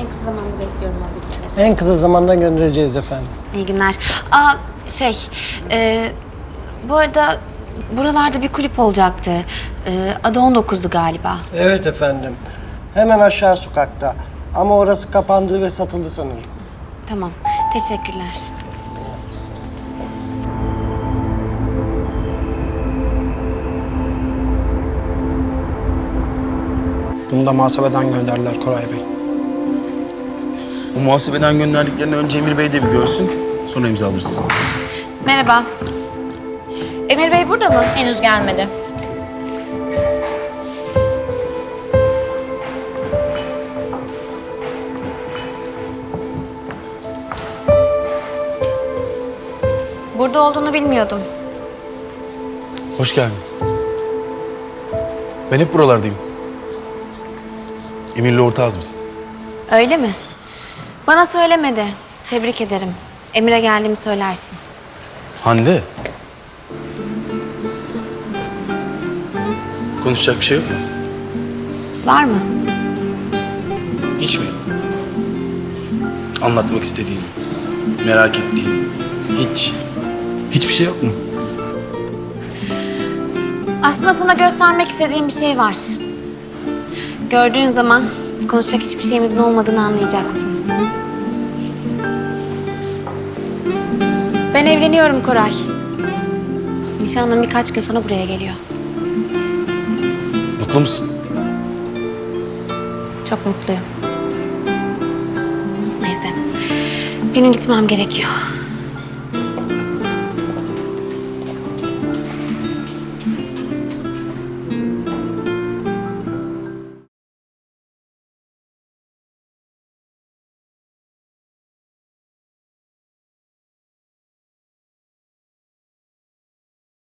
En kısa zamanda bekliyorum o bilgileri. En kısa zamanda göndereceğiz efendim. İyi günler. Aa şey, e, bu arada buralarda bir kulüp olacaktı. E, adı 19'du galiba. Evet efendim. Hemen aşağı sokakta. Ama orası kapandı ve satıldı sanırım. Tamam, teşekkürler. Bunu da muhasebeden gönderdiler Koray Bey. Bu muhasebeden gönderdiklerini önce Emir Bey de bir görsün. Sonra imzalarız. Merhaba. Emir Bey burada mı? Henüz gelmedi. Burada olduğunu bilmiyordum. Hoş geldin. Ben hep buralardayım. Emir'le ortağız mısın? Öyle mi? Bana söylemedi. Tebrik ederim. Emir'e geldiğimi söylersin. Hande. Konuşacak bir şey yok mu? Var mı? Hiç mi? Anlatmak istediğin, merak ettiğin, hiç. Hiçbir şey yok mu? Aslında sana göstermek istediğim bir şey var. Gördüğün zaman konuşacak hiçbir şeyimizin olmadığını anlayacaksın. Ben evleniyorum Koray. Nişanlım birkaç gün sonra buraya geliyor. Mutlu musun? Çok mutluyum. Neyse. Benim gitmem gerekiyor.